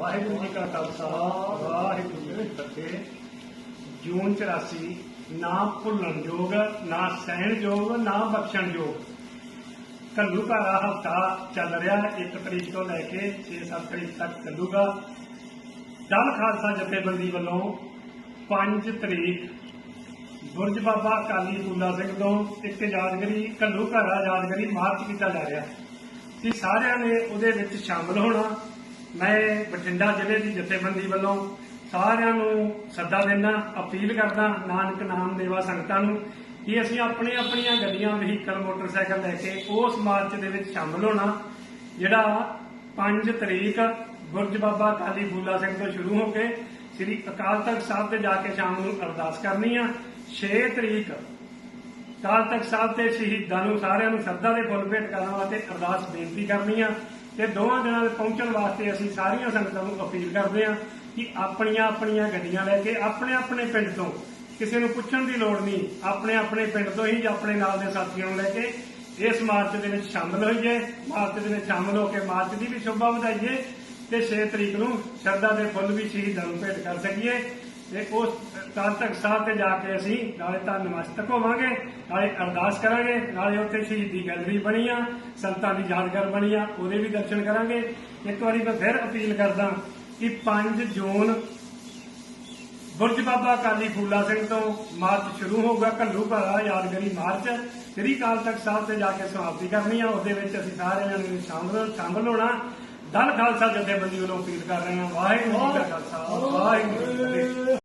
ਵਾਹਿਗੁਰੂ ਜੀ ਕਾ ਖਾਲਸਾ, ਵਾਹਿਗੁਰੂ ਜੀ ਕੀ ਫਤਿਹ। ਜੂਨ 84 ਨਾ ਭੁੱਲਣ ਯੋਗ, ਨਾ ਸਹਿਣ ਯੋਗ, ਨਾ ਬਖਸ਼ਣ ਯੋਗ। ਕੱਲੂ ਘਾਰਾ ਹਫਤਾ ਚੱਲ ਰਿਹਾ 1 ਤਰੀਕ ਤੋਂ ਲੈ ਕੇ 6-7 ਤਰੀਕ ਤੱਕ ਚੱਲੂਗਾ। ਦਲ ਖਾਲਸਾ ਜਥੇਬੰਦੀ ਵੱਲੋਂ 5 ਤਰੀਕ ਬੁਰਜ ਬਾਬਾ ਕਾਲੀ ਫੂਲਾ ਸਿੰਘ ਤੋਂ ਇੱਕ ਯਾਦਗਰੀ ਕੱਲੂ ਘਾਰਾ ਯਾਦਗਰੀ ਮਾਰਚ ਕੀਤਾ ਜਾ ਰਿਹਾ ਸੀ ਸਾਰਿਆਂ ਨੇ ਉਹਦੇ ਵਿੱਚ ਸ਼ਾਮਲ ਹੋਣਾ। ਮੈਂ ਬਠਿੰਡਾ ਜ਼ਿਲ੍ਹੇ ਦੀ ਜਥੇਬੰਦੀ ਵੱਲੋਂ ਸਾਰਿਆਂ ਨੂੰ ਸੱਦਾ ਦੇਣਾ ਅਪੀਲ ਕਰਦਾ, ਨਾਨਕ ਨਾਮ ਦੇਵਾ ਸੰਗਤਾਂ ਨੂੰ ਕਿ ਅਸੀਂ ਆਪਣੀ ਆਪਣੀਆਂ ਗੱਡੀਆਂ, ਵਹੀਕਲ, ਮੋਟਰਸਾਈਕਲ ਲੈ ਕੇ ਉਸ ਮਾਰਚ ਦੇ ਵਿੱਚ ਸ਼ਾਮਲ ਹੋਣਾ, ਜਿਹੜਾ 5 ਤਰੀਕ ਗੁਰਜ ਬਾਬਾ ਕਾਲੀ ਫੂਲਾ ਸਿੰਘ ਤੋਂ ਸ਼ੁਰੂ ਹੋ ਕੇ ਸ੍ਰੀ ਅਕਾਲ ਤਖਤ ਸਾਹਿਬ ਤੇ ਜਾ ਕੇ ਸ਼ਾਮ ਨੂੰ ਅਰਦਾਸ ਕਰਨੀ ਆ। 6 ਤਰੀਕ ਅਕਾਲ ਤਖਤ ਸਾਹਿਬ ਤੇ ਸ਼ਹੀਦਾਂ ਨੂੰ ਸਾਰਿਆਂ ਨੂੰ ਸ਼ਰਧਾ ਦੇ ਫੁੱਲ ਭੇਟ ਕਰਨ ਵਾਸਤੇ ਅਰਦਾਸ ਬੇਨਤੀ ਕਰਨੀ ਆ। ਤੇ ਦੋਵਾਂ ਦਿਨਾਂ ਦੇ ਪਹੁੰਚਣ ਵਾਸਤੇ ਅਸੀਂ ਸਾਰੀਆਂ ਸੰਗਤਾਂ ਨੂੰ ਅਪੀਲ ਕਰਦੇ ਹਾਂ ਕਿ ਆਪਣੀਆਂ ਆਪਣੀਆਂ ਗੱਡੀਆਂ ਲੈ ਕੇ ਆਪਣੇ ਆਪਣੇ ਪਿੰਡ ਤੋਂ ਕਿਸੇ ਨੂੰ ਪੁੱਛਣ ਦੀ ਲੋੜ ਨਹੀਂ, ਆਪਣੇ ਆਪਣੇ ਪਿੰਡ ਤੋਂ ਹੀ ਆਪਣੇ ਨਾਲ ਦੇ ਸਾਥੀਆਂ ਨੂੰ ਲੈ ਕੇ ਇਸ ਮਾਰਚ ਦੇ ਵਿੱਚ ਸ਼ਾਮਲ ਹੋਈਏ, ਮਾਰਚ ਦੇ ਵਿੱਚ ਸ਼ਾਮਲ ਹੋ ਕੇ ਮਾਰਚ ਦੀ ਵੀ ਸ਼ੋਭਾ ਵਧਾਈਏ ਤੇ 6 ਤਰੀਕ ਨੂੰ ਸ਼ਰਧਾ ਦੇ ਫੁੱਲ ਵੀ ਸ਼ਹੀਦਾਂ ਨੂੰ ਭੇਟ ਕਰ ਸਕੀਏ। ਤੇ ਉਸ ਕਾਲ ਤੱਕ ਸਾਹਿਬ ਤੇ ਜਾ ਕੇ ਅਸੀਂ ਨਾਲੇ ਤਾਂ ਨਮਸਤਕ ਹੋਵਾਂਗੇ, ਨਾਲੇ ਅਰਦਾਸ ਕਰਾਂਗੇ, ਨਾਲੇ ਉੱਥੇ ਸ਼ਹੀਦੀ ਗੈਲਰੀ ਬਣੀ ਆ, ਸੰਤਾਂ ਦੀ ਯਾਦਗਾਰ ਬਣੀ ਆ, ਉਹਦੇ ਵੀ ਦਰਸ਼ਨ ਕਰਾਂਗੇ। ਇੱਕ ਵਾਰੀ ਮੈਂ ਫਿਰ ਅਪੀਲ ਕਰਦਾ ਕਿ 5 ਜੂਨ ਬੁਰਜ ਬਾਬਾ ਕਾਲੀ ਫੂਲਾ ਸਿੰਘ ਤੋਂ ਮਾਰਚ ਸ਼ੁਰੂ ਹੋਊਗਾ, ਘੱਲੂ ਘਰਾ ਯਾਦਗਾਰੀ ਮਾਰਚ। ਸ੍ਰੀ ਕਾਲ ਤਖਤ ਸਾਹਿਬ ਤੇ ਜਾ ਕੇ ਸਮਾਪਤੀ ਕਰਨੀ ਆ, ਉਹਦੇ ਵਿੱਚ ਅਸੀਂ ਸਾਰਿਆਂ ਜਣੇ ਸ਼ਾਮਲ ਸ਼ਾਮਲ ਹੋਣਾ। ਦਲ ਖਾਲਸਾ ਜਥੇਬੰਦੀ ਵੱਲੋਂ ਅਪੀਲ ਕਰ ਰਹੇ ਹਾਂ। ਵਾਹਿਗੁਰੂ ਜੀ ਕਾ ਖਾਲਸਾ, ਵਾਹਿਗੁਰੂ